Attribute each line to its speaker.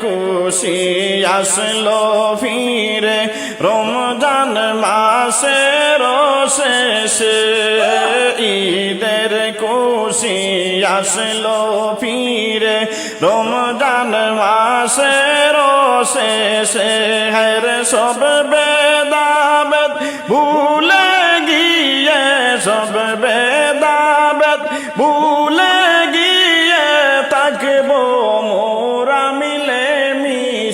Speaker 1: খুশি আসলো ফিরে। রমজান মাসের শেষে ঈদের খুশি আসলো ফিরে। রমজান মাসের শেষে হের সব বেদাবেদ ভুলে গিয়ে সব বেদাবেদ ভুলে